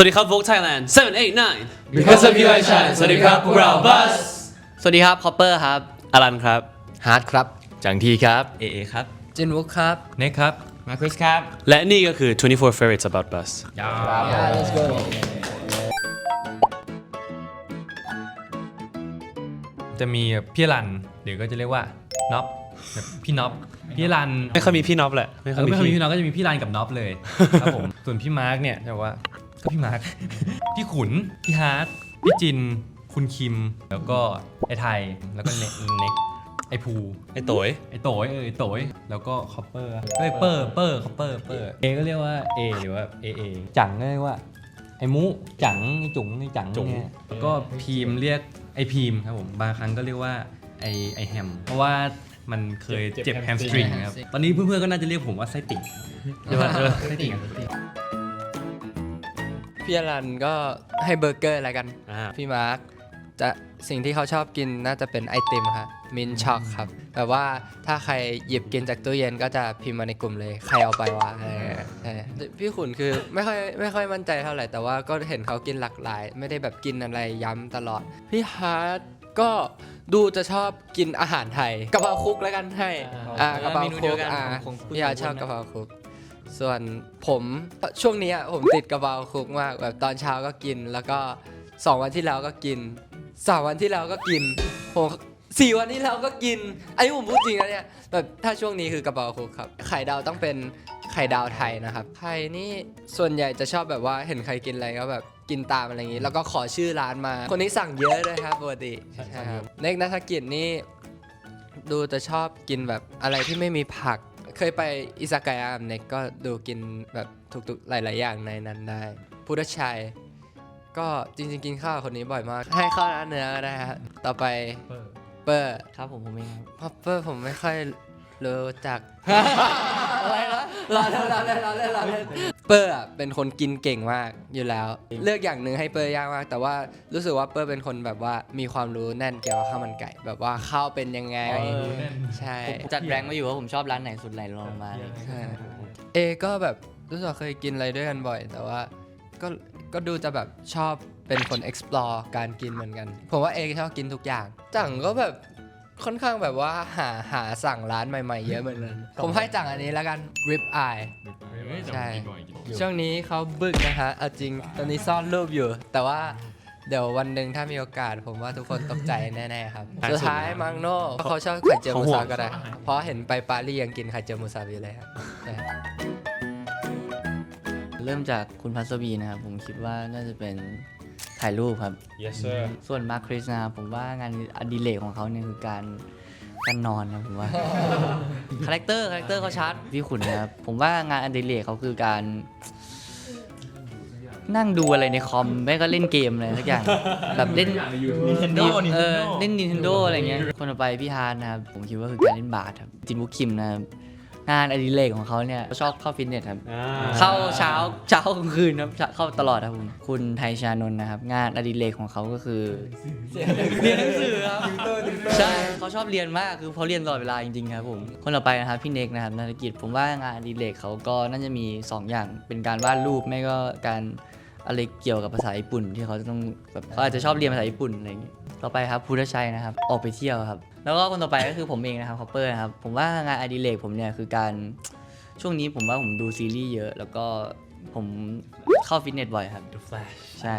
สวัสดีครับ Vogue Thailand 789 Because of you I shine สวัสดีครับพวกเรา Buzz สวัสดีครับคอปเปอร์ครับอลันครับฮาร์ดครับ จังทีครับ เอเอครับ เจนวุกครับ เน็กครับ มาคริสครับ และนี่ก็คือ 24 favorites about bus let's go จะมีพี่รันหรือก็จะเรียกว่าน็อปแบบพี่น็อปพี่รันไม่ค่อยมีพี่น็อปแหละไม่เอค่อยอมีไม่ค่อยมีพี่พี่น็อปก็จะมีพี่รันกับน็อปเลยครับผมส่วนพี่มาร์กเนี่ยจะบอกว่าก็ พี่มาร์กพี่ขุน พี่ฮาร์ดพี่จิน คุณคิม แล้วก็ไอ้ไทย แล้วก็เน็กเน็กไอ้ภู ไอ้โตยไอ้โตยเออไอ้โตยแล้วก็คอปเปอร์เฮ้ยเปอร์เปอร์คอปเปอร์เปอร์เอก็เรียกว่าเอหรือว่าเอเอจังก็เรียกว่า ไอ้มุจังไอ้จุ๋งไอ้จังจุ๋ง เนี่ยแล้วก็พีมเรียกไอ้พีมครับผมบางครั้งก็เรียกว่าไอ้ไอ้แฮม เพราะว่ามันเคยเจ็บแฮมสตริงครับตอนนี้เพื่อนๆก็น่าจะเรียกผมว่าไส้ติ่ง ใช่ป่ะเออไส้ติ่ง พี่อรันก็ให้เบอร์เกอร์อะไรกัน อ่าพี่มาร์คจะสิ่งที่เขาชอบกินน่าจะเป็นไอติมครับมินช็อกครับแบบว่าถ้าใครหยิบกินจากตู้เย็นก็จะพิมพ์มาในกลุ่มเลย ใครเอาไปวะอะไรเงี้ยใช่พี่ขุนคือไม่ค่อยไม่ค่อยมั่นใจเท่าไหร่แต่ว่าก็เห็นเขากินหลากหลาย ไม่ได้แบบกินอะไรย้ำตลอด พี่ฮาร์ดก็ดูจะชอบกินอาหารไทยกะเพราคุกแล้วกันให้อ่ากะเพราคุกอ่าพี่ฮาร์ดชอบกะเพราคุก ส่วนผมช่วงนี้อะผมติดกะเพราคุกมากแบบตอนเช้าก็กิน แล้วก็2วันที่แล้วก็กิน3วันที่แล้วก็กินผมสี่วันที่แล้วก็กินอันนี้ผมพูดจริงนะเนี่ยแบบถ้าช่วงนี้คือกะเพราคุกครับ ไข่ดาวต้องเป็นไข่ดาวไทยนะครับไข่นี่ส่วนใหญ่จะชอบแบบว่าเห็นใครกินอะไรก็แบบกินตามอะไรอย่างนี้ แล้วก็ขอชื่อร้านมา คนนี้สั่งเยอะด้วยครับปกติใช่ครับเน็กนัฐกิจนี่ดูจะชอบกินแบบอะไรที่ไม่มีผัก เคยไปอิซากายะเน็กก็ดูกินแบบทุกๆหลาย ๆ อย่างในนั้นได้พุทธชัย ก็จริง ๆ กินข้าวกับคนนี้บ่อยมาก ให้ข้าวหน้าเนื้อก็ได้ฮะต่อไปเปอร์ครับผมผมเองครับ พอปเปอร์ผมไม่ค่อยรู้จักอะไรอเล่นรอเล่นรอเล่นรอเล่นเปอร์อะเป็นคนกินเก่งมากอยู่แล้ว เลือกอย่างหนึ่งให้เปอร์ยากมาก แต่ว่ารู้สึกว่าเปอร์เป็นคนแบบว่ามีความรู้แน่นเกี่ยวกับข้าวมันไก่ แบบว่าข้าวเป็นยังไง ใช่จัดแรงมาอยู่ว่าผมชอบร้านไหนสุดไหลลงมาเลยใช่เอก็แบบรู้สึกว่าเคยกินอะไรด้วยกันบ่อย แต่ว่าก็ก็ดูจะแบบชอบเป็นคน explore การกินเหมือนกัน ผมว่าเอชอบกินทุกอย่าง จังก็แบบ ค่อนข้างแบบว่าหาหาสั่งร้านใหม่ๆ เยอะเหมือนกันผมให้จังอันนี้แล้วกัน rib eye ใช่ ช่วงนี้เขาบึกนะฮะเอาจริง ตอนนี้ซ่อนรูปอยู่ แต่ว่าเดี๋ยววันหนึ่งถ้ามีโอกาสผมว่าทุกคนตกใจแน่ๆครับ สุดท้ายมังโน่เพราะเขาชอบไข่เจียวมูซาก็ได้ เพราะเห็นไปปารีสยังกินไข่เจียวมูซาอยู่เลยครับใช่เริ่มจากคุณพัสวีนะครับผมคิดว่าน่าจะเป็น ถ่ายรูปครับ yes sir ส่วนมาร์คคริสนะครับผมว่างานอดิเรกของเขาเนี่ยคือการการนอนนะผมว่าคาแรคเตอร์คาแรคเตอร์เขาชัดพี่ขุนนะครับผมว่างานอดิเรกเขาคือการนั่งดูอะไรในคอมไม่ก็เล่นเกมอะไรสักอย่าง แบบเล่น Nintendo เออ Nintendo เล่น Nintendo อะไรเงี้ยคนต่อไปพี่ฮานนะครับผมคิดว่าคือการเล่นบาสครับจินบุกคิมนะครับ งานอดิเรกของเขาเนี่ยชอบเข้าฟิตเนสครับ อ่าเข้าเช้าเช้ากลางคืนครับเช้าเข้าตลอดครับผมคุณไทยชานนท์นะครับ งานอดิเรกของเขาก็คือเรียนหนังสือครับใช่เขาชอบเรียนมากคือเขาเรียนตลอดเวลาจริงๆครับผมคนต่อไปนะครับพี่เน็กนะครับนาฏกิจผมว่างานอดิเรกเขาก็น่าจะมี2อย่างเป็นการวาดรูปไม่ก็การอะไรเกี่ยวกับภาษาญี่ปุ่นที่เขาจะต้องแบบเขาอาจจะชอบเรียนภาษาญี่ปุ่นอะไรอย่างเงี้ย ต่อไปครับพุทธชัยนะครับ ออกไปเที่ยวครับ แล้วก็คนต่อไปก็คือผมเองนะครับคอปเปอร์นะครับ ผมว่างานอดิเรกผมเนี่ยคือการ ช่วงนี้ผมว่าผมดูซีรีส์เยอะ แล้วก็ผมเข้าฟิตเนสบ่อยครับ The Flash ใช่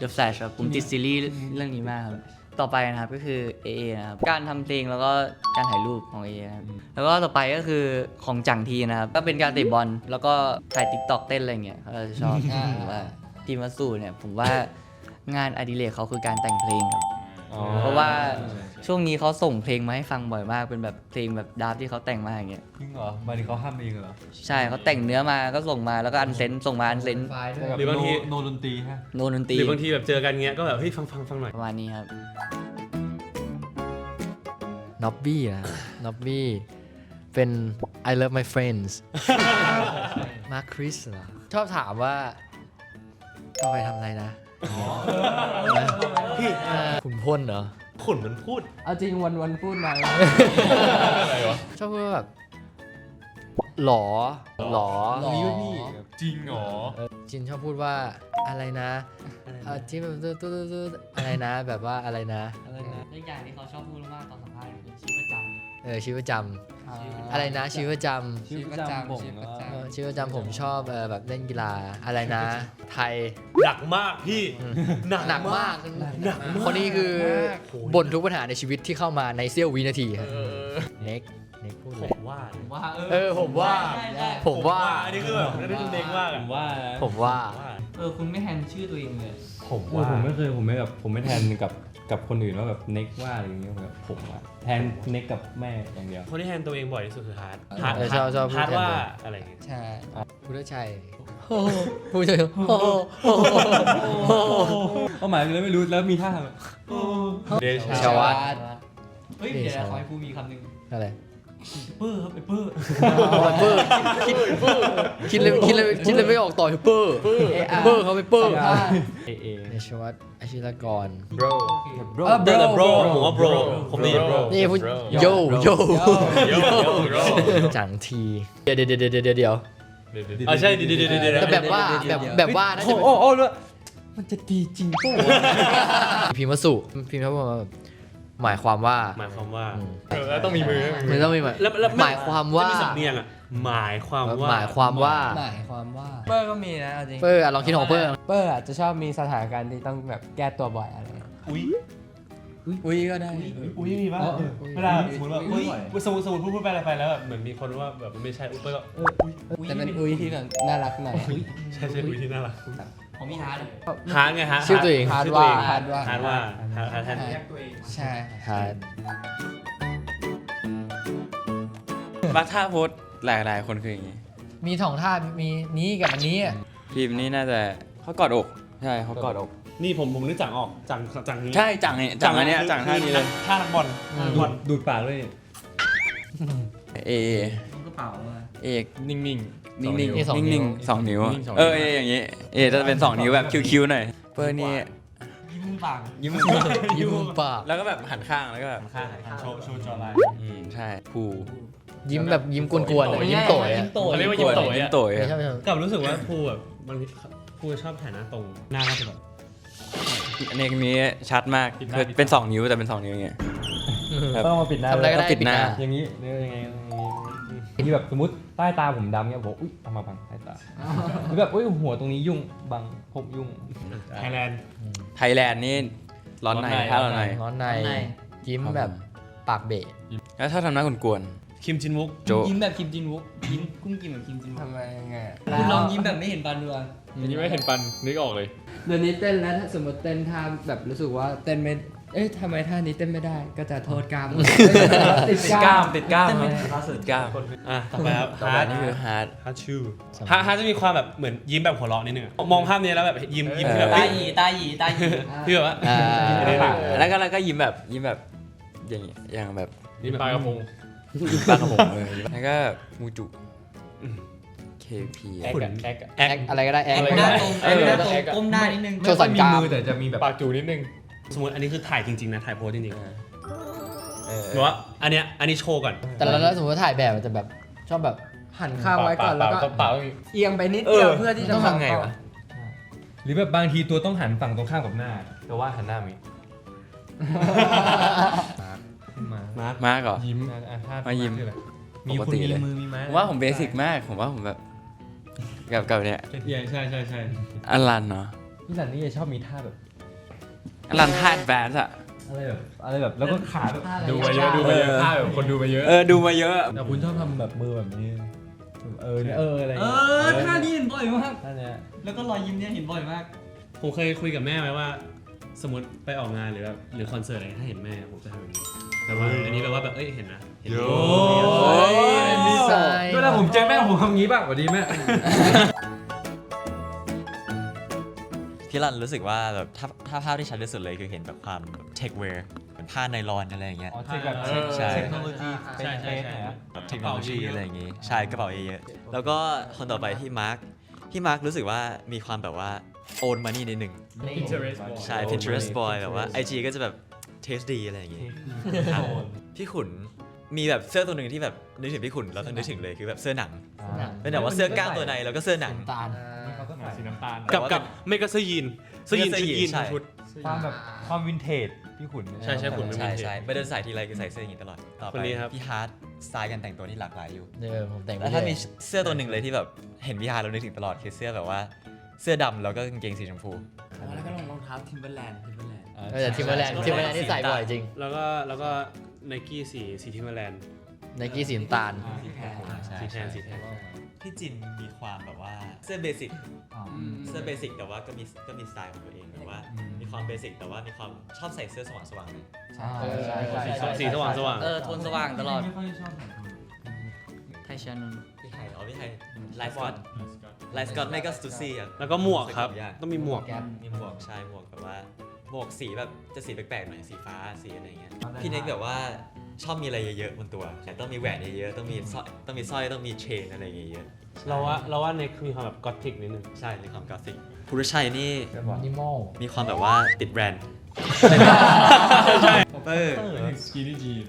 The Flash ครับผมติดซีรีส์เรื่องนี้มากครับ ต่อไปนะครับก็คือ AA นะครับ การทำเพลงแล้วก็การถ่ายรูปของ AA นะครับ แล้วก็ต่อไปก็คือของจังทีนะครับ ก็เป็นการเตะบอลแล้วก็ถ่าย TikTok เต้นอะไรเงี้ยเขาจะชอบหรือว่าทีมัสสูเนี่ยผมว่างานอดิเรกเขาคือการแต่งเพลงครับ เพราะว่าช่วงนี้เขาส่งเพลงมาให้ฟังบ่อยมาก เป็นแบบเพลงแบบดาร์ฟที่เขาแต่งมาอย่างเงี้ยจริงเหรอหมายถึงเขาห้ามเองเหรอใช่เขาแต่งเนื้อมาก็ส่งมาแล้วก็อันเซนส่งมาอันเซนหรือบางทีโนดนตรีฮะโนนดนตรีหรือบางทีแบบเจอกันเงี้ยก็แบบเฮ้ยฟังฟังฟังหน่อยประมาณนี้ครับน็อบบี้นะน็อบบี้เป็น I love my friends มาคริสเหรอชอบถามว่าเอาไปทำอะไรนะ พี่ขุนพลเหรอ ขุนมันพูด เอาจริงวันวันพูดมาชอบพูดว่าแบบหลอหลอนี่พี่จริงเหรอจินชอบพูดว่าอะไรนะเอ่อที่แบบตุ๊ดตุ๊ดตุ๊ดอะไรนะ แบบว่าอะไรนะและอีกอย่างที่เขาชอบพูดมากตอนสัมภาษณ์คือชีวิตประจำ เออชีวิตประจำอะไรนะชีวิตประจำชีวิตประจำชีวิตประจเออชีวิตประจำผมชอบเออแบบเล่นกีฬาอะไรนะ ไทยหนักมากพี่หนักมากคนนี้คือบ่นทุกปัญหาในชีวิตที่เข้ามาในเสี้ยววินาทีครับเน็กเน็กพูดผเลยมว่าำว่าเออผมว่า ผมว่า อันนี้คือแบบนั่นคือเด็กมากผอะมว่านะผมว่าว่า เออคุณไม่แฮนชื่อตัวเองเลย ผมเออว่าผมไม่เคยผมไม่แบบผมไม่แทนกับ กับคนอื่นว่าแบบเน็กว่าอะไรอย่างเงี้ยผมแบบผมอะแทนเน็กกับแม่อย่างเดียว คนที่แทนตัวเองบ่อยที่สุดคือฮาร์ดฮาร์ดเออชอบชอบพูดฮาร์ดแทนตัวว่าอะไรอย่างเงี้ยำใช่พุทธชัยพุทธชัยโอ้โหโอ้โหโอ้โหก็หมายเลยไม่รู้แล้วมีท่าแบบ เดชา ชาววัดเฮ้ยนี่เดี๋ยวชาวขอให้ผู้มีคำหนึ่งอะไร เปอร์ครับไอ้เปอร์เปอร์คิดคิดเลยคิดเลยคิดเลยไม่ออกต่อเปอร์เปอร์เขาไปเปอร์เอเอเนชวัตอาชิรกร bro เออเดอะโบรผมว่าโบรผมได้ยินโบรนี่พูดโยโยโยโยจังทีเดี๋ยวเดี๋ยวเดี๋ยวเดี๋ยวเดี๋ยวอ่าใช่ดีดีดีดีดีแต่แบบว่าแบบแบบว่าน่าจะโอ้โอ้เลยมันจะดีจริงปะวะพิมพ์วสุพิมพ์เขาบอกว่าแบบ หมายความว่าหมายความว่าอืมต้องมีมือมันต้องมีหมายแล้วแล้วหมายความว่าจะมีสำเนียงอะหมายความว่าหมายความว่าหมายความว่าเปอร์ก็มีนะเอาจริงเปอร์อะลองคิดของเปอร์เปอร์อาจจะชอบมีสถานการณ์ที่ต้องแบบแก้ตัวบ่อยอะไรเงี้ยอุ้ยอุ้ยก็ได้อุ้ยมีป่ะเวลาสมมติว่าอุ้ยสมมติสมมติพูดพูดไปอะไรไปแล้วแบบเหมือนมีคนว่าแบบมันไม่ใช่อุ้ยก็เอออุ้ยแต่เป็นอุ้ยที่แบบน่ารักหน่อยใช่ใช่อุ้ยที่น่ารัก ของพี่ฮาร์ดฮาร์ดไงฮาร์ดชื่อตัวเองฮาร์ดชื่อว่าตัวเองฮาร์ดว่าฮาร์ดว่าฮาร์ดฮาร์ดแทนแยกตัวเองใช่ฮาร์ดบักท่าโพสต์หลายหลายๆคนคืออย่างนี้ มีสองท่ามีนี้กับอันนี้อะพิมพ์นี่น่าจะเขากอดอกใช่เขากอดอก นี่ผมผมนึกจังออกจังจังนี้ใช่จังเนี่ยจังอันเนี้ยจังท่านี้เลยท่านักบอลท่านักบอลดูดปากด้วย เอ กระเป๋ามาเอกนิ่งๆนิ่งๆนิ่งนี่สองๆนิ้วสองนิ้วอะนิ่งๆสองนิ้ว เออเออย่างงี้ เอจะเป็นสองนิ้วแบบคิ้วๆหน่อยเปอร์นี่ยิ้มปากยิ้มยิ้มมุมปากแล้วก็แบบหันข้างแล้วก็แบบข้างโชว์โชว์จอไลน์อืมใช่ผูยิ้มแบบยิ้มกวนๆอะยิ้มโตยอะเขาเรียกว่ายิ้มโตยยิ้มอะโตยไม่อะใช่ไม่ใช่กับรู้สึกว่าภูแบบบางทีภูชอบถ่ายหน้าตรงหน้าก็จะแบบ อันนี้นี้ชัดมากปิดหน้าคือเป็นสองนิ้วแต่เป็นสองนิ้วอย่างเงี้ย ครับ ต้องมาปิดหน้าทำอะไรก็ได้ปิดหน้า อย่างนี้เนี่ยยังไงอย่างนี้ ที่แบบสมมติใต้ตาผมดำเนี่ยผมอุ้ยทำมาบังใต้ตาหรือแบบอุ้ยหัวตรงนี้ยุ่งบังผมยุ่งไทยแลนด์ไทยแลนด์นี่ร้อนในถ้าร้อนในร้อนในยิ้มแบบปากเบะแล้วถ้าทำหน้ากวนคิมจินวุกๆโจยิ้มแบบคิมจินวุกยิ้มกุ้งกินแบบคิมจินวุกทำไมยังไงคุณลองยิ้มแบบไม่เห็นฟันดูอะนี่ไม่เห็นฟันนึกออกเลยเดี๋ยวนี้เต้นแล้วถ้าสมมติเต้นท่าแบบรู้สึกว่าเต้นไม่ เอ๊ะทำไมท่านี้เต้นไม่ได้ ก็จะโทษกล้าม ติดติดกล้ามติดกล้ามติดกล้ามอะต่อไปครับต่อไปฮาร์ดนี่คือฮาร์ด ฮาร์ดชูฮาร์ดฮาร์ดจะมีความแบบเหมือนยิ้มแบบหัวเราะนิดนึงอะมองภาพนี้แล้วแบบยิ้มยิ้มที่แบบตาเอ้ยหยีตาหยีตาหยีที่แบบว่า อ่าแล้วก็แล้วก็ยิ้มแบบยิ้มแบบอย่างงี้อย่างแบบนี่ปลากระพง ยิ้มปลากระผมเออแล้วก็มูจุ KP แอคแอคแอคอะไรก็ได้แอค หน้าตรงหน้าตรงก้มหน้านิดนึง โชว์สันกรามมือแต่จะมีแบบปากจูนิดนึง สมมติอันนี้คือถ่ายจริงๆนะถ่ายโพสจริงเออ ๆหรือว่าอันเนี้ยอันนี้โชว์ก่อน แต่แล้วสมมติว่าถ่ายแบบมันจะแบบชอบแบบหันข้างไว้ก่อนแล้วก็เปล่าเอียงไปนิดเดียวเพื่อที่จะต้องทำไงวะ หรือแบบบางทีตัวต้องหันฝั่งตรงข้ามกับหน้าแต่ว่าหันหน้ามีมามาร์คมากเหรอ ยิ้มอะอะท่มายิ้มคืออะไรมีปกคุณติมีเลย มือมีไม้ผมว่าผมเบสิกมาก ผมว่าผมแบบกับกับเนี่ยใช่ใช่ใช่อลันเนาะพี่หลันนี่จะชอบมีท่าแบบ อลันท่าแบนส์อะอะไรแบบอะไรแบบแล้วก็ขาแบบท่าอะไรดูไปเยอะดูไปเยอะท่าแบบคนดูไปเยอะเออดูมาเยอะ แต่คุณชอบทำแบบมือแบบนี้ เออเนี่ยเอออะไรเอเงี้ยอท่านี้เห็นบ่อยมากท่าเนี้ยแล้วก็รอยยิ้มเนี่ยเห็นบ่อยมาก ผมเคยคุยกับแม่ไว้ว่า สมมติไปออกงานหรือแบบหรือคอนเสิร์ตอะไรถ้าเห็นแม่ผมจะทำอย่างนี้แต่ว่าอันนี้แปลว่าแบบเอ้ยเห็นนะเห็นนะโอ้ยมีไซเวลาผมเจอแม่ผมทำงี้ป่ะสวัสดีแม่ พี่รันรู้สึกว่าแบบถ้าถ้าภาพที่ชัดที่สุดเลยคือเห็นแบบความเทคเวร์เหมือนผ้าไนลอนอะไรอย่างเงี้ย อ๋อเช็คแบบใช่ เทคโนโลยีใช่ใช่ใช่แบบเทคโนโลยีอะไรอย่างงี้ใช่กระเป๋าเยอะๆแล้วก็คนต่อไปพี่มาร์คพี่มาร์ครู้สึกว่ามีความแบบว่าโอนมานี่นิดนึงใช่ Pinterest boy แบบว่า IG ก็จะแบบเทสดีอะไรอย่างงี้ครับพี่ขุนมีแบบเสื้อตัวหนึ่งที่แบบนึกถึงพี่ขุนแล้วต้องนึกถึงเลยคือแบบเสื้อหนัง เป็นแบบว่าเสื้อกล้ามตัวในแล้วก็เสื้อหนัง ตาล อสีน้ำตาลกับกับไม่ก็เสื้อยีนเสื้อยีนเสื้ชุอดยีนยีนใช่ชุด ความแบบความวินเทจพี่ขุนใช่ใช่ขุน ใช่ใช่ไปเดินสายทีไรคือใส่เสื้ออย่างนี้ตลอดต่อคนไปนี้ครับ พี่ฮาร์ดสไตล์การแต่งตัวที่หลากหลายอยู่เออผมแต่งไปแล้วถ้าเรื่มีอยเสื้อตัวหนึ่งเลยที่แบบเห็นพี่ฮาร์ดเรานึกถึงตลอดคือเสื้อแบบว่าเสื้อดำแล้วก็กางเกงสีชมพูแล้วก็รองเท้าทิมเบอร์แลนด์ทิมเบอร์แลนด์เออแต่ทิมเบอร์แลนด์ทิมเบอร์แลนด์ที่ใส่บ่อยจริงแล้วก็แล้วก็ไนกี้สีสีทิมเบอร์แลนด์ไนกี้สีน้ำตาลใช่สีแทนสีแทน พี่จินมีความแบบว่าเสื้อเบสิกเสื้อเบสิกแต่ว่าก็มีก็มีสไตล์ของตัวเองแบบว่า มีความเบสิกแต่ว่ามีความชอบใส่เสื้อสว่างสว่างๆเลยเออใช่ใช่ใช่สีสว่างสว่างเออโทนสว่างตลอดไม่ค่อยชอบแต่งตัวไทยชานนท์พี่ไทยอ๋อพี่ไทยไลฟ์สกอตไลฟ์สกอตไม่ก็สตูซี่อะแล้วก็หมวกครับต้องมีหมวกมีหมวกใช่หมวกแบบว่าหมวกสีแบบจะสีแปลกๆหน่อยสีฟ้าสีอะไรเงี้ยพี่เน็กแบบว่า ชอบมีอะไรเยอะๆบนตัวแต่ต้องมีแหวนเยอะๆต้องมีสร้อยต้องมีสร้อยต้องมีเชนอะไรเยอะเราว่าเราว่าเน็กมีความแบบกอธิกนิดนึงๆใช่ในความกราฟิกภูริชัยนี่นิมอลมีความแบบว่าติดแบรนด์ ใช่ เออ สกินนี่จีน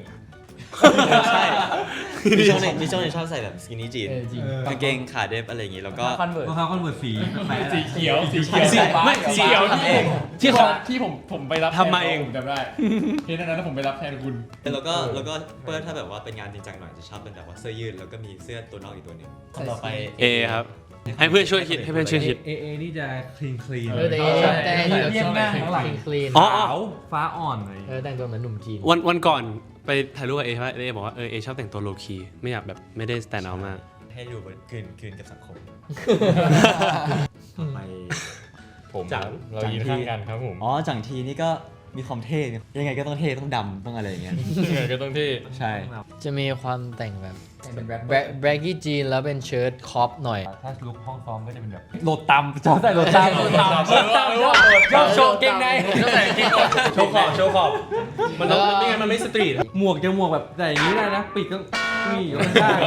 ใช่มีช่วงหนึงมีช่วงหนึงชอบใส่แบบสกินนี่จีนเออจริง กางเกงขาเดฟอะไรอย่างงี้แล้วก็ คอนเวิร์ตรองเท้าคอนเวิร์ตสีสีเขียวสีเขียวสีไม่สีเขียวทำเอง ที่เขาที่ผมผมไปรับทำมาเองผมจำได้เพจนั้นนะผมไปรับแทนคุณแล้วก็แล้วก็เปิ้ลถ้าแบบว่าเป็นงานจริงจังหน่อยจะชอบเป็นแบบว่าเสื้อยืดแล้วก็มีเสื้อตัวนอกอีกตัวหนึงต่อไป เอครับ ให้เพื่อนช่วยคิดให้เพื่อนช่วยคิด เอเอนี่จะคลีนคลีนเออแต่ใช่แต่งตัวเรียบง่ายข้างหลังคลีนอ๋อ ขาวฟ้าอ่อนเลยเออแต่งตัวเหมือนหนุ่มจีน วันวันก่อน ไปถ่ายรูปกับเอใช่ไหมเอบอกว่าเออเอชอบแต่งตัวโลคีไม่อยากแบบไม่ได้สแตนด์เอามาก ให้ดูเหมือนคืนคืนกับสังคมไปผมจัง เรายืนข้างกันครับผม อ๋อจังทีนี่ก็ มีความเท่ยังไงก็ต้องเท่ต้องดำต้องอะไรอย่างเงี้ยก็ต้องที่ ใช่ จะมีความแต่งแบบเป็นแบรกกี้จีนแล้วเป็นเชิ้ตคอปหน่อย ถ้าลุกห้องซ้อมก็จะเป็นแบบโหลดต่ำชอบใส่โหลดต่ำโหลดต่ำชอบโชว์เก่งในชอบใส่เก่งโชว์ขอบโชว์ขอบมันต้องไม่งั้นมันไม่สตรีทหมวกจะหมวกแบบใส่อย่างนี้ได้นะปีกก็นี่อยู่ข้าง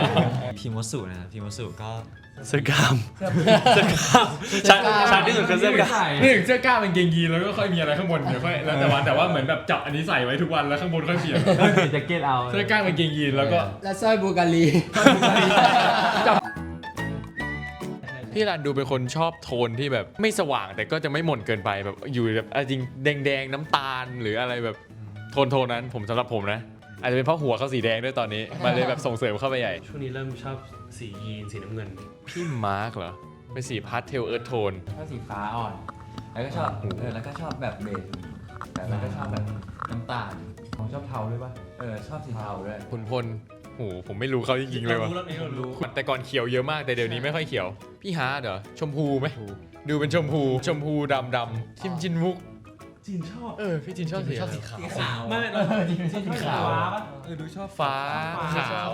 พิมวสุนะครับพิมวสุก็ เสื้อกล้ามเสื้อกล้ามชัดชัดที่สุดคือเสื้อกล้ามนี่ถึงเสื้อกล้ามเป็นเกงยีนแล้วก็ค่อยมีอะไรข้างบนเดี๋ยวค่อยแล้วแต่วันแต่ว่าเหมือนแบบจับอันนี้ใส่ไว้ทุกวันแล้วข้างบนค่อยเปลี่ยนๆเปลี่ยนแจ็คเก็ตเอาเสื้อกล้ามเป็นเกงยีนแล้วก็และสร้อยบูการีพี่รันดูเป็นคนชอบโทนที่แบบไม่สว่างแต่ก็จะไม่หม่นเกินไปแบบอยู่แบบอะจริงแดงๆน้ำตาลหรืออะไรแบบโทนโทนนั้นผมสำหรับผมนะอาจจะเป็นเพราะหัวเขาสีแดงด้วยตอนนี้ มันเลยแบบส่งเสริมเข้าไปใหญ่ ช่วงนี้เริ่มชอบสียีนสีน้ำเงิน พี่มาร์กเหรอ เป็นสีพาสเทลเอิร์ธโทน ชอบสีฟ้าอ่อน แล้วก็ชอบเออแล้วก็ชอบแบบเบจแต่แล้วก็ชอบแบบน้ำตาลผมชอบเทาด้วยป่ะ เออชอบสีเทาด้วย คุณพลโหผมไม่รู้เขาจริงๆเลยว่ะเรารู้แล้วเรารู้แต่ก่อนเขียวเยอะมากแต่เดี๋ยวนี้ไม่ค่อยเขียว พี่ฮาร์ดเหรอ ชมพูไหม ดูเป็นชมพู ชมพูดำดำชิมจินมุกจินชอบเออ พี่จินชอบสีชอบสีขาวไม่เราสีขาวเออดูชอบฟ้าขาว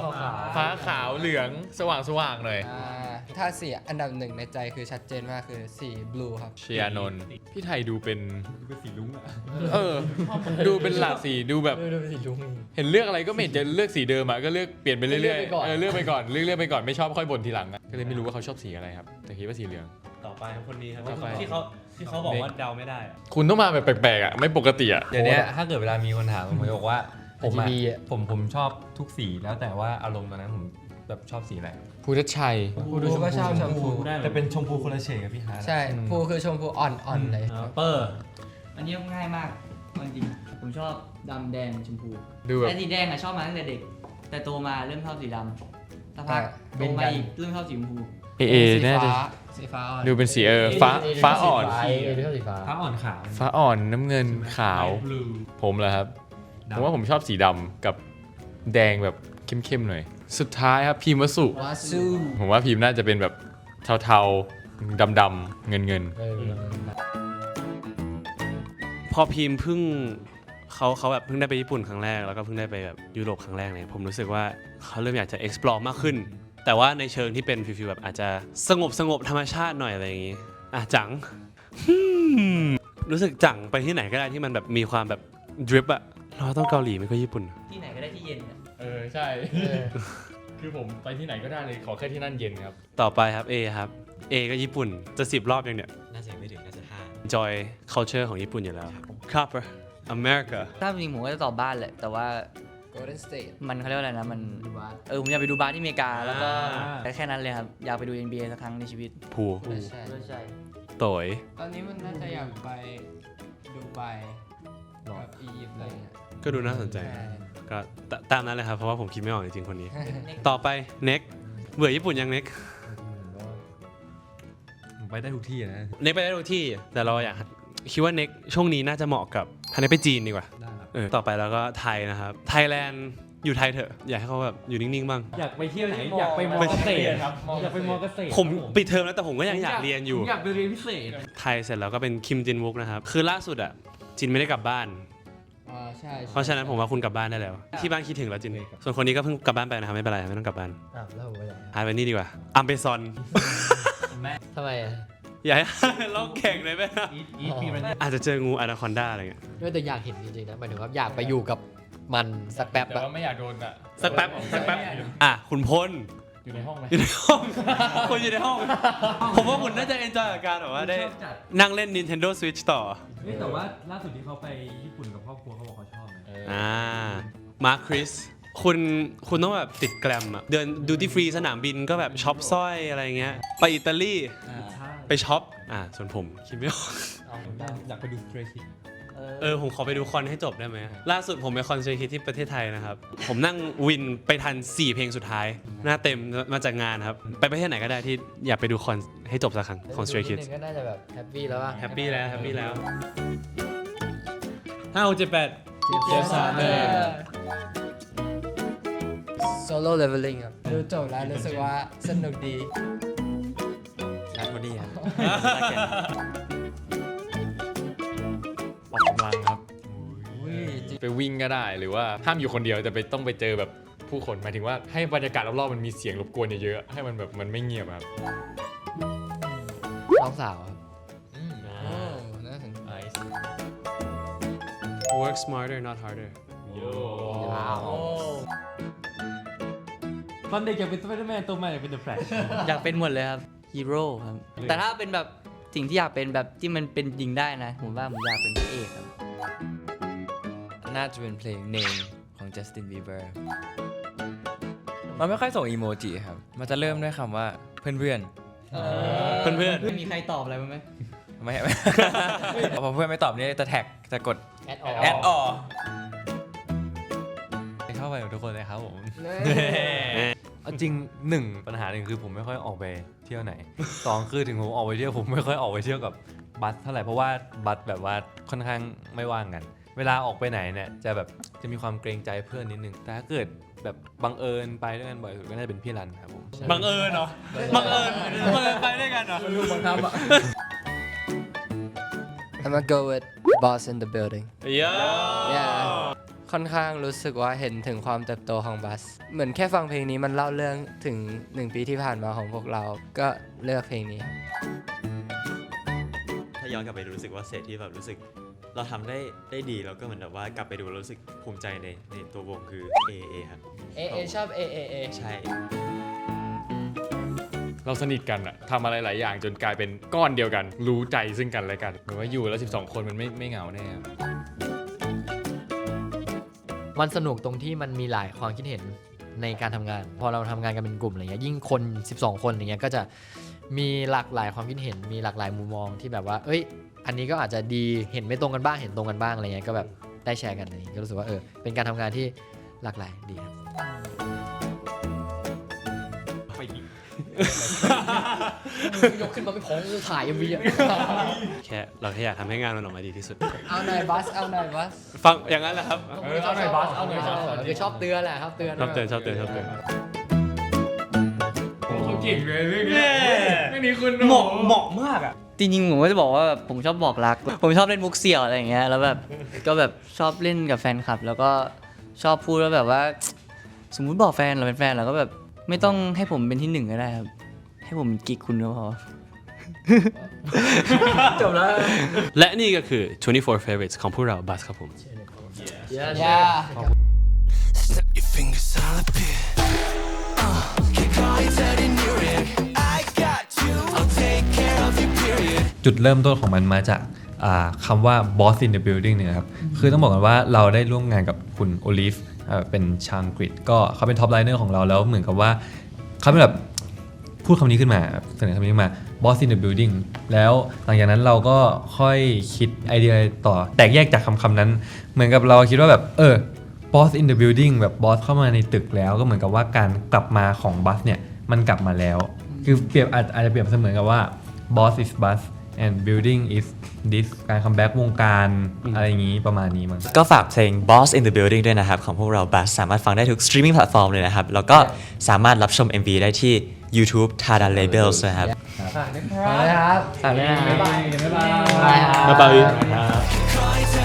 ฟ้าขาวเหลืองสว่างสว่างหน่อย อ่า ถ้าสีอันดับหนึ่งในใจคือชัดเจนมากคือสีบลูครับ เชียร์นนท์พี่ไทยดูเป็น ดูเป็นสีลุ้งอะเออ ดูเป็นหลากสีดูแบบเออดูเป็นสีลุง เห็นเลือกอะไรก็ไม่เห็นจะเลือกสีเดิมอะก็เลือกเปลี่ยนไปเรื่อยเลือกไปก่อน ๆเออเลือกไปก่อนเลือกเลือกไปก่อนไม่ชอบค่อยบ่นทีหลังอะก็เลยไม่รู้ว่าเขาชอบสีอะไรครับ แต่คิดว่าสีเหลือง ต่อไปครับคนนี้ครับ ต่อไป ที่เขาที่เขาบอกว่าเดาไม่ได้อะคุณต้องมาแบบแปลกๆอะไม่ปกติอะเดี๋ยวนี้ถ้าเกิดเวลามีคนถามผมจะบอกว่าผมอะ RGB อะ ผมผมชอบทุกสีแล้วแต่ว่าอารมณ์ตอนนั้นผม แบบชอบสีอะไรภูทัชชัยภูดูก็ชอบชมพูแต่เป็นชมพูคนละเฉดกับพี่ฮาร์ดใช่ภูคือชมพูอ่อนๆเลยเปอร์อันนี้ง่ายมากเอาจริงๆผมชอบดำแดงชมพูดูแบบไอ้สีแดงอะชอบมาตั้งแต่เด็ก แต่โตมาเริ่มชอบสีดำสักพักใช่โตมาอีกเริ่มชอบสีชมพู เอเอสีน่าจะฟ้าสีฟ้าอ่อนดูเป็นสีเออฟ้าฟ้าอ่อน เออดูชอบสีฟ้าฟ้าอ่อนขาวฟ้าอ่อนน้ำเงินขาว ผมเหรอครับ ผมว่าผมชอบสีดำกับแดงแบบเข้มๆหน่อย สุดท้ายครับพีมวสุวาซูผมว่าพีมน่าจะเป็นแบบเทาๆดำๆเงินเงินๆเออพอพิมพ์เพิ่งเขาเขาแบบเพิ่งได้ไปญี่ปุ่นครั้งแรกแล้วก็เพิ่งได้ไปแบบยุโรปครั้งแรกเนี่ยผมรู้สึกว่าเขาเริ่มอยากจะ explore มากขึ้น แต่ว่าในเชิงที่เป็นฟิลๆแบบอาจจะสงบสงบธรรมชาติหน่อยอะไรอย่างงี้อะจังฮึ่มรู้สึกจังไปที่ไหนก็ได้ที่มันแบบมีความแบบดริปอะเราต้องเกาหลีไม่ก็ญี่ปุ่น ที่ไหนก็ได้ที่เย็นอะ เออใช่ คือผมไปที่ไหนก็ได้เลยขอแค่ที่นั่นเย็นครับ ต่อไปครับ A ครับ A ก็ญี่ปุ่นจะสิบรอบยังเนี่ย น่าจะยังไม่ถึงน่าจะห้า enjoy culture ของญี่ปุ่นอยู่แล้วครับ America ถ้าจริงผมก็จะตอบบ้านแหละ แต่ว่า Golden State มันเขาเรียกว่าอะไรนะ มันดูบาสเออ ผมอยากไปดูบาสที่อเมริกา แล้วก็อ่า แต่แค่นั้นเลยครับ อยากไปดู NBA สักครั้งในชีวิตภูใช่ ใช่ โตยตอนนี้มันน่าจะอยากไปดูไบกับอียิปต์อะไรเงี้ยก็ดูน่าสนใจ ใช่ ก็ตตามนั้นเลยครับ เพราะว่าผมคิดไม่ออกจริงๆคนนี้ ต่อไปเน็กเบื่อญี่ปุ่นยังเน็กผมไปได้ทุกที่นะ เน็กไปได้ทุกที่แต่เราอยากคิดว่าเน็กช่วงนี้น่าจะเหมาะกับพาเน็กไปจีนดีกว่าได้ครับเออต่อไปแล้วก็ไทยนะครับไทยแลนด์อยู่ไทยเถอะอยากให้เขาแบบอยู่นิ่งๆบ้าง อยากไปเที่ยวไหนอยากไปมอเกษตรครับอยากไปมอเกษตรผมปิดเทอมแล้วแต่ผมก็ยังอยากเรียนอยู่ผมอยากไปเรียนพิเศษ ไทยเสร็จแล้วก็เป็นคิมจินวุกนะครับ คือล่าสุดอะจินไม่ได้กลับบ้าน อ่าใช่เพราะฉะนั้นผมว่าคุณกลับบ้านได้แล้ว ที่บ้านคิดถึงแล้วจินส่วนคนนี้ก็เพิ่งกลับบ้านไปนะครับไม่เป็นไรไม่ต้องกลับบ้านอ้าวแล้วผมไปไหนอะหายไปนี่ดีกว่าอัมเบซอนทำไมอะอยากให้ลองแข่งเลยไหมครับอีทปีมันอาจจะเจองูอนาคอนดาอะไรเงี้ยด้วยแต่อยากเห็นจริงๆนะหมายถึงว่าอยากไปอยู่กับมันสักแป๊บแต่อะว่าไม่อยากโดนอะสักแป๊บสักแป๊บอะคุณพล อยู่ในห้องไหมอยู่ในห้องคุณอยู่ในห้อง ผมว่าคุณน่าจะเอนจอยกับการแบบว่าได้นั่งเล่น Nintendo Switch ต่อ เฮ้ยแต่ว่าล่าสุดที่เขาไปญี่ปุ่นกับครอบครัวเขาบอกเขาชอบนะอ่า มาร์คคริส คุณคุณต้องแบบติดแกรมอะเดินดูที่ฟรีสนามบินก็แบบช็อปสร้อยอะไรเงี้ย ไปอิตาลีไปช็อป อ่า ส่วนผมคิดไม่ออกอยากไปดูสเตรคิด เออผมขอไปดูคอนให้จบได้ไหมล่าสุดผมไปคอนเสิร์ตที่ประเทศไทยนะครับ ผมนั่งวินไปทัน 4 เพลงสุดท้าย หน้าเต็มมาจากงานครับ ไปประเทศไหนก็ได้ที่อยากไปดูคอนให้จบสักครั้งของ Stray นิด Kids นึงก็น่าจะแบบแฮปปี้แล้วว่าแฮปปี้แล้วแฮปปี้แล้วห้าหกเจ็ดแปดเจฟสันเลยโซโล่เลเวลลิ่งครับดูจบแล้วรู้สึกว่าสนุกดีนัดวันนี้ครับ ออกกำลังครับ ไปวิ่งก็ได้หรือว่าห้ามอยู่คนเดียวแต่ไปต้องไปเจอแบบผู้คนหมายถึงว่าให้บรรยากาศรอบๆมันมีเสียงรบกวนเยอะๆให้มันแบบมันไม่เงียบครับน้องสาวครับโอ้น่าสนใจ work smarter not harder ว้าวตอนเด็กอยากเป็นสไปเดอร์แมนตัวใหม่อยากเป็นเดอะแฟลชอยากเป็นหมดเลยครับฮีโร่ครับ แต่ถ้าเป็นแบบ สิ่งที่อยากเป็นแบบที่มันเป็นจริงได้นะ ผมว่าผมอยากเป็นพระเอกครับ น่าจะเป็นเพลง Name ของ Justin Bieber มันไม่ค่อยส่งอีโมจิครับ มันจะเริ่มด้วยคำว่าเพื่อนเพื่อนไม่มีใครตอบอะไรมั้ยๆไม่ไม่พอเพื่อนไม่ตอบนี่จะแท็กจะกดแอดออกแอดออเข้าไปกับทุกคนเลยครับผม เอาจริงหนึ่งปัญหาหนึ่งคือผมไม่ค่อยออกไปเที่ยวไหนสองคือถึงผมออกไปเที่ยวผมไม่ค่อยออกไปเที่ยวกับบัสเท่าไหร่เพราะว่าบัสแบบว่าค่อนข้างไม่ว่างกัน เวลาออกไปไหนเนี่ยจะแบบจะมีความเกรงใจเพื่อนนิดนึงแต่ถ้าเกิดแบบบังเอิญไปด้วยกันบ่อยสุดก็น่าจะเป็นพี่รันครับผมบังเอิญเหรอบังเอิญบังเอิญไปด้วยกันเหรอ I'm gonna go with boss in the building เย้ Yeah ค่อนข้างรู้สึกว่าเห็นถึงความเติบโตของบัส เหมือนแค่ฟังเพลงนี้มันเล่าเรื่องถึงหนึ่งปีที่ผ่านมาของพวกเรา ก็เลือกเพลงนี้ ถ้าย้อนกลับไปดูรู้สึกว่าเซตที่แบบรู้สึก เราทำได้ได้ดีแล้วก็เหมือนแบบว่ากลับไปดูแล้วรู้สึกภูมิใจในในตัววงคือ A A ครับ เอเอชอบ เอเอเอใช่ เราสนิทกันอะทำอะไรหลายอย่างจนกลายเป็นก้อนเดียวกัน รู้ใจซึ่งกันและกันเหมือนว่าอยู่แล้ว 12 คนมันไม่ไม่เหงาแน่ครับ มันสนุกตรงที่มันมีหลายความคิดเห็นในการทำงาน พอเราทำงานกันเป็นกลุ่มอะไรเงี้ยยิ่งคน 12 คนอย่างเงี้ยก็จะมีหลากหลายความคิดเห็น มีหลากหลายมุมมองที่แบบว่า เอ้ย อันนี้ก็อาจจะดีเห็นไม่ตรงกันบ้างเห็นตรงกันบ้างอะไรเงี้ยก็แบบได้แชร์กันอะไรเงี้ยก็รู้สึกว่าเออเป็นการทำงานที่หลากหลายดีครับ ยกขึ้นมาไม่พอถ่ายยังมีอะแค่เราแค่อยากทำให้งานมันออกมาดีที่สุด เอาหน่อยบัสเอาหน่อยบัสฟังอย่างนั้นแหละครับเอาหน่อยบัสเอาหน่อยบัสคือชอบเตือนแหละชอบเตือนชอบเตือนชอบเตือนชอบเตือนเขาเก่งเลยเรื่องนี้เรื่องนี้คุณเหมาะเหมาะมากอะจริงๆผมก็จะบอกว่าแบบผมชอบบอกรัก ผมชอบเล่นมุกเสี่ยวอะไรอย่างเงี้ยแล้วแบบก็แบบชอบเล่นกับแฟนคลับ แล้วก็ชอบพูดว่าแบบว่า สมมุติบอกแฟนเราเป็นแฟนเราก็แบบ ไม่ต้องให้ผมเป็นที่หนึ่งก็ได้ครับ ให้ผมกิ๊กคุณก็พอ จบแล้ว และนี่ก็คือ 24 favorites ของพวกเราบัสครับผมย่า Snap your fingers all up here. Uh, kick all your dirty new rig. I got you. I'll take care of your period. จุดเริ่มต้นของมันมาจากอ่าคำว่า boss in the building เนี่ยครับ คือต้องบอกกันว่าเราได้ร่วมงานกับคุณโอลิฟ เป็นชางกริดก็เขาเป็นท็อปไลเนอร์ของเราแล้วเหมือนกับว่าเขาเป็นแบบพูดคำนี้ขึ้นมาเสนอคำนี้ขึ้นมา boss in the building แล้วหลังจากนั้นเราก็ค่อยคิดไอเดียต่อแตกแยกจากคำคำนั้น เหมือนกับเราคิดว่าแบบเออ boss in the building แบบ boss เข้ามาในตึกแล้วก็เหมือนกับว่าการกลับมาของบัสเนี่ยมันกลับมาแล้ว คือเปรียบอาจอาจจะเปรียบเสมือนกับว่า boss is bus and building is this การคัมแบ็กวงการอะไรอย่างนี้ประมาณนี้มั้งก็ฝากเพลง Boss in the Building ด้วยนะครับ ของพวกเรา Bass สามารถฟังได้ทุก streaming platform เลยนะครับ แล้วก็สามารถรับชม MV ได้ที่ YouTube Tada Labels นะครับฝากด้วยครับฝากด้วยนะบ๊ายบายบ๊ายบาย บ๊ายบาย